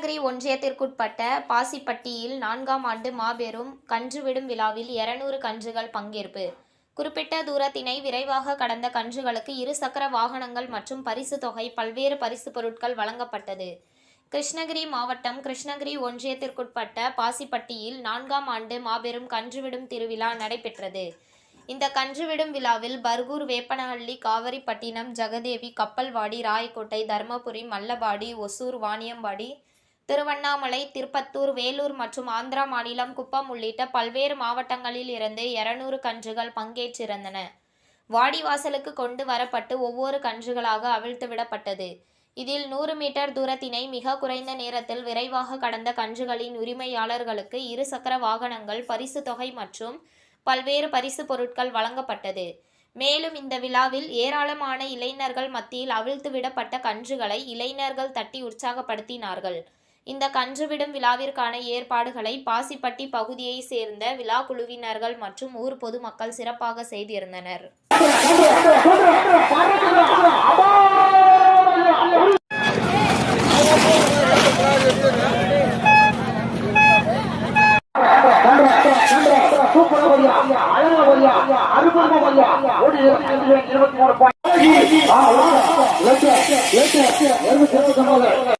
கிருஷ்ணகிரி ஒன்றியத்திற்குட்பட்ட பாசிப்பட்டியில் நான்காம் ஆண்டு மாபெரும் கன்றுவிடும் விழாவில் இருநூறு கன்றுகள் பங்கேற்பு. குறிப்பிட்ட தூரத்தினை விரைவாக கடந்த கன்றுகளுக்கு இரு சக்கர வாகனங்கள் மற்றும் பரிசு தொகை பல்வேறு பரிசு பொருட்கள் வழங்கப்பட்டது. கிருஷ்ணகிரி மாவட்டம் கிருஷ்ணகிரி ஒன்றியத்திற்குட்பட்ட பாசிப்பட்டியில் நான்காம் ஆண்டு மாபெரும் கன்றுவிடும் திருவிழா நடைபெற்றது. இந்த கன்றுவிடும் விழாவில் பர்கூர் வேப்பனஹள்ளி காவிரிப்பட்டினம் ஜெகதேவி கப்பல்வாடி ராயக்கோட்டை தர்மபுரி மல்லபாடி ஒசூர் வாணியம்பாடி திருவண்ணாமலை திருப்பத்தூர் வேலூர் மற்றும் ஆந்திரா மாநிலம் குப்பம் உள்ளிட்ட பல்வேறு மாவட்டங்களில் இருந்து இருநூறு கன்றுகள் பங்கேற்றிருந்தன. வாடிவாசலுக்கு கொண்டு வரப்பட்டு ஒவ்வொரு கன்றுகளாக அவிழ்த்து விடப்பட்டது. இதில் நூறு மீட்டர் தூரத்தினை மிக குறைந்த நேரத்தில் விரைவாக கடந்த கன்றுகளின் உரிமையாளர்களுக்கு இருசக்கர வாகனங்கள் பரிசு தொகை மற்றும் பல்வேறு பரிசு பொருட்கள் வழங்கப்பட்டது. மேலும் இந்த விழாவில் ஏராளமான இளைஞர்கள் மத்தியில் அவிழ்த்து விடப்பட்ட கன்றுகளை இளைஞர்கள் தட்டி உற்சாகப்படுத்தினார்கள். இந்த கன்றுவிடும் விழாவிற்கான ஏற்பாடுகளை பாசிப்பட்டி பகுதியைச் சேர்ந்த விழா குழுவினர்கள் மற்றும் ஊர் பொதுமக்கள் சிறப்பாக செய்திருந்தனர். இருபத்தி மூணு